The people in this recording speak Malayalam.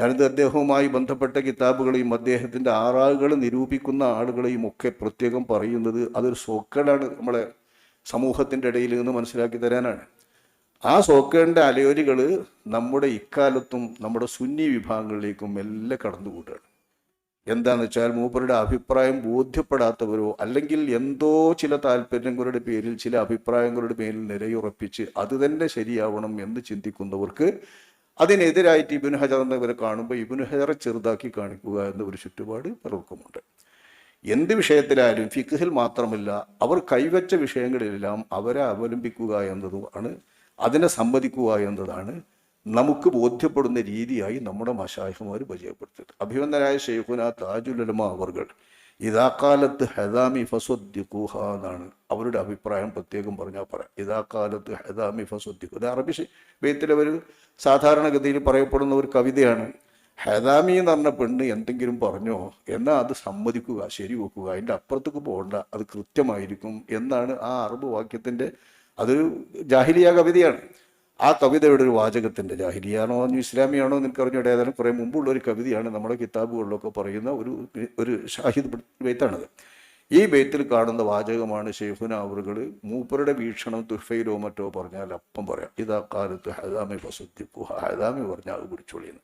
ഞാനിത് അദ്ദേഹവുമായി ബന്ധപ്പെട്ട കിതാബുകളെയും അദ്ദേഹത്തിന്റെ ആറാകുകൾ നിരൂപിക്കുന്ന ആളുകളെയും ഒക്കെ പ്രത്യേകം പറയുന്നത് അതൊരു സോക്കേടാണ് നമ്മളെ സമൂഹത്തിന്റെ ഇടയിൽ നിന്ന് മനസ്സിലാക്കി തരാനാണ്. ആ സോക്കേടിന്റെ അലയോലികൾ നമ്മുടെ ഇക്കാലത്തും നമ്മുടെ സുന്നി വിഭാഗങ്ങളിലേക്കും എല്ലാം കടന്നുകൂട്ടുകയാണ്. എന്താണെന്ന് വെച്ചാൽ മൂപ്പരുടെ അഭിപ്രായം ബോധ്യപ്പെടാത്തവരോ അല്ലെങ്കിൽ എന്തോ ചില താല്പര്യങ്ങളുടെ പേരിൽ ചില അഭിപ്രായങ്ങളുടെ പേരിൽ നിലയുറപ്പിച്ച് അത് തന്നെ ശരിയാവണം എന്ന് ചിന്തിക്കുന്നവർക്ക് അതിനെതിരായിട്ട് ഇബിൻ ഹജർ എന്നിവരെ കാണുമ്പോൾ ഇബിൻ ഹജറെ ചെറുതാക്കി കാണിക്കുക എന്ന ഒരു ചുറ്റുപാട് പലർക്കുമുണ്ട് എന്ത് വിഷയത്തിലായാലും ഫിഖിൽ മാത്രമല്ല അവർ കൈവച്ച വിഷയങ്ങളിലെല്ലാം അവരെ അവലംബിക്കുക എന്നതുമാണ് അതിനെ സമ്മതിക്കുക എന്നതാണ് നമുക്ക് ബോധ്യപ്പെടുന്ന രീതിയായി നമ്മുടെ മഷാഹിമാർ പരിചയപ്പെടുത്തിയത്. അഭിവന്ദനായ ഷെയ്ഖുന താജുലമ അവർകൾ ഇതാക്കാലത്ത് ഹദാമി ഫസ്വദ്ദിഖൂഹ എന്നാണ് അവരുടെ അഭിപ്രായം പ്രത്യേകം പറഞ്ഞാൽ പറയാം ഇതാക്കാലത്ത് ഹദാമി ഫസ്വദ്ദിഖു ഇത് അറബി ബേത്തിൽ അവർ സാധാരണഗതിയിൽ പറയപ്പെടുന്ന ഒരു കവിതയാണ്. ഹദാമി എന്ന് പറഞ്ഞ പെണ്ണ് എന്തെങ്കിലും പറഞ്ഞോ എന്നാൽ അത് സമ്മതിക്കുക ശരി വെക്കുക അതിന്റെ അപ്പുറത്തേക്ക് പോകണ്ട. അത് കൃത്യമായിരിക്കും എന്നാണ് ആ അറബ് വാക്യത്തിന്റെ അതൊരു ജാഹിലിയ കവിതയാണ്. ആ കവിതയുടെ ഒരു വാചകത്തിന്റെ ജാഹിലിയാണോ ഇസ്ലാമിയാണോ എന്ന് എനിക്കറിഞ്ഞൂടെ ഏതായാലും കുറേ മുമ്പുള്ള ഒരു കവിതയാണ് നമ്മുടെ കിതാബുകളിലൊക്കെ പറയുന്ന ഒരു ഒരു ഷാഹിദ് ബെയ്ത്താണത്. ഈ ബെയ്ത്തിൽ കാണുന്ന വാചകമാണ് ഷെയ്ഫുന അവറുകൾ മൂപ്പരുടെ വീക്ഷണം തുഫയിലോ മറ്റോ പറഞ്ഞാൽ അപ്പം പറയാം. ഇതാ കാലത്ത് ഹൈദാമി ഫസുദ്ദിഖു ഹൈദാമി പറഞ്ഞാൽ അത് പിടിച്ചോളിയെന്ന്.